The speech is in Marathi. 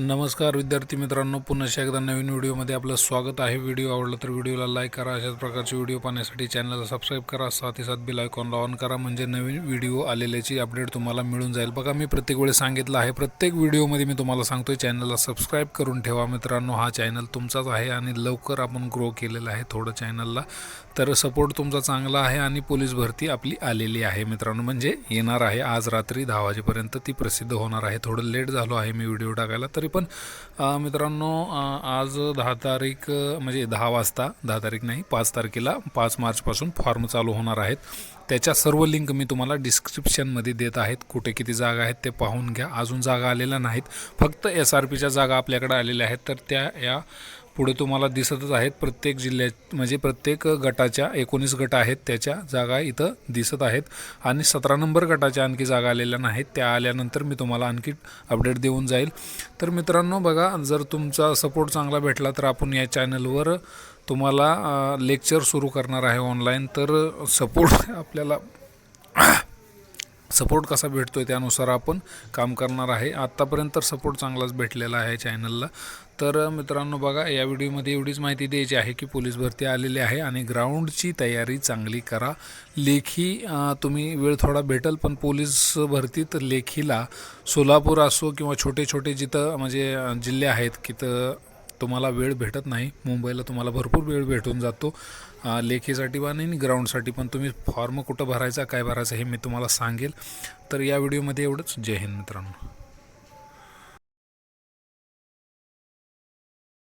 नमस्कार विद्यार्थी मित्रांनो पुन्हा एकदा नवीन व्हिडिओमध्ये आपलं स्वागत आहे. व्हिडिओ आवडला तर व्हिडिओला लाईक करा अशाच प्रकारचे व्हिडिओ पाहण्यासाठी चॅनलला सबस्क्राईब करा साथ साथ बिल आयकॉनला ऑन करा म्हणजे नवीन व्हिडिओ आलेल्याची अपडेट तुम्हाला मिळून जाईल. बघा मी प्रत्येक वेळेस सांगितलं आहे प्रत्येक व्हिडिओमध्ये मी तुम्हाला सांगतोय चॅनलला सबस्क्राईब करून ठेवा. मित्रांनो हा चॅनल तुमचाच आहे आणि लवकर आपण ग्रो केलेला आहे थोडं चॅनलला तर सपोर्ट तुमचा चांगला आहे आणि पोलीस भरती आपली आलेली आहे मित्रांनो. म्हणजे येणार आहे आज रात्री दहा वाजेपर्यंत ती प्रसिद्ध होणार आहे. थोडं लेट झालो आहे मी व्हिडिओ टाकायला तरी पण मित्रांनो आज दहा तारीख म्हणजे दहा वाजता दहा तारीख नाही पाच तारखेला पाच मार्चपासून फॉर्म चालू होणार आहेत. त्याच्या सर्व लिंक मी तुम्हाला डिस्क्रिप्शनमध्ये देत आहेत. कुठे किती जागा आहेत ते पाहून घ्या. अजून जागा आलेल्या नाहीत. फक्त एस आर पीच्या जागा आपल्याकडे आलेल्या आहेत. तर त्या या पुढे तुम्हाला दिसतच आहेत. प्रत्येक जिल्ह्यात म्हणजे प्रत्येक गटाच्या एकोणीस गट आहेत त्याच्या जागा इथं दिसत आहेत. आणि सतरा नंबर गटाच्या आणखी जागा आलेल्या नाहीत. त्या आल्यानंतर मी तुम्हाला आणखी अपडेट देऊन जाईल. तर मित्रांनो बघा जर तुमचा सपोर्ट चांगला भेटला तर आपण या चॅनलवर तुम्हाला लेक्चर सुरू करणार आहे ऑनलाईन तर सपोर्ट आपल्याला सपोर्ट कसा भेटतो आहे त्यानुसार आपण काम करणार आहे. आत्तापर्यंत तर सपोर्ट चांगलाच भेटलेला आहे चॅनलला. तर मित्रांनो बघा या व्हिडिओमध्ये एवढीच माहिती द्यायची आहे की पोलीस भरती आलेली आहे आणि ग्राउंडची तयारी चांगली करा. लेखी तुम्ही वेळ थोडा भेटेल पण पोलीस भरतीत लेखीला सोलापूर असो किंवा छोटे छोटे जिथं म्हणजे जिल्हे आहेत की तर तुम्हाला वेळ भेटत नाही. मुंबईला तुम्हाला भरपूर वेळ भेटून जातो. लेखीसाठी पण आणि ग्राउंडसाठी पण तुम्ही फॉर्म कुठं भरायचा काय भरायचा हे मी तुम्हाला सांगेल. तर या व्हिडिओमध्ये एवढंच. जय हिंद मित्रांनो.